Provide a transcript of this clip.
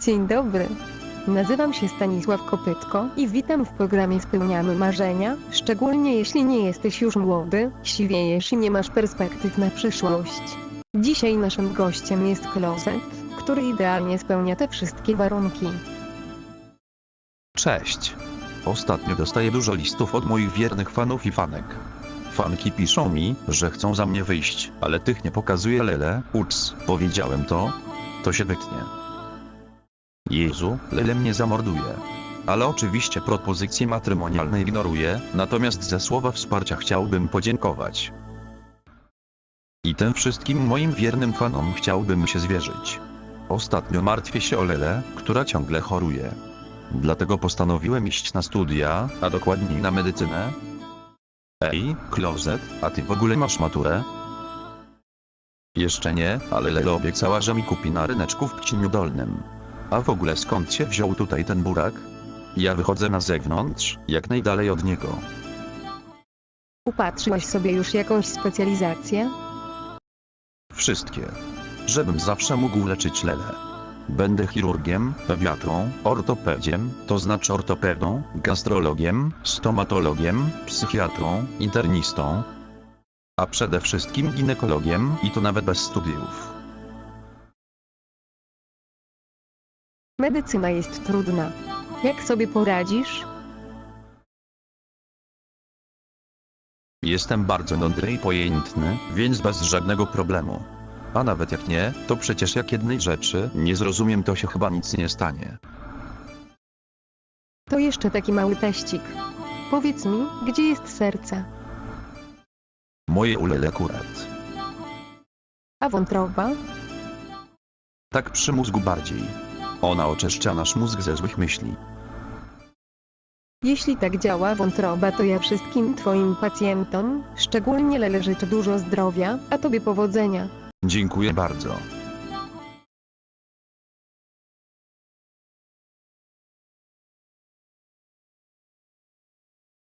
Dzień dobry. Nazywam się Stanisław Kopytko i witam w programie Spełniamy Marzenia, szczególnie jeśli nie jesteś już młody, siwiejesz i nie masz perspektyw na przyszłość. Dzisiaj naszym gościem jest klozet, który idealnie spełnia te wszystkie warunki. Cześć. Ostatnio dostaję dużo listów od moich wiernych fanów i fanek. Fanki piszą mi, że chcą za mnie wyjść, ale tych nie pokazuje Lele. Ups, powiedziałem to. To się wytnie. Jezu, Lele mnie zamorduje. Ale oczywiście propozycje matrymonialne ignoruję, natomiast za słowa wsparcia chciałbym podziękować. I tym wszystkim moim wiernym fanom chciałbym się zwierzyć. Ostatnio martwię się o Lele, która ciągle choruje. Dlatego postanowiłem iść na studia, a dokładniej na medycynę. Ej, Klozet, a ty w ogóle masz maturę? Jeszcze nie, ale Lelo obiecała, że mi kupi na ryneczku w Pcimiu Dolnym. A w ogóle skąd się wziął tutaj ten burak? Ja wychodzę na zewnątrz, jak najdalej od niego. Upatrzyłaś sobie już jakąś specjalizację? Wszystkie. Żebym zawsze mógł leczyć Lele. Będę chirurgiem, pediatrą, ortopediem, to znaczy ortopedą, gastrologiem, stomatologiem, psychiatrą, internistą, a przede wszystkim ginekologiem i to nawet bez studiów. Medycyna jest trudna. Jak sobie poradzisz? Jestem bardzo mądry i pojętny, więc bez żadnego problemu. A nawet jak nie, to przecież jak jednej rzeczy nie zrozumiem, to się chyba nic nie stanie. To jeszcze taki mały teścik. Powiedz mi, gdzie jest serce? Moje ulele akurat. A wątroba? Tak przy mózgu bardziej. Ona oczyszcza nasz mózg ze złych myśli. Jeśli tak działa wątroba, to ja wszystkim twoim pacjentom, szczególnie Lele życzę dużo zdrowia, a tobie powodzenia. Dziękuję bardzo.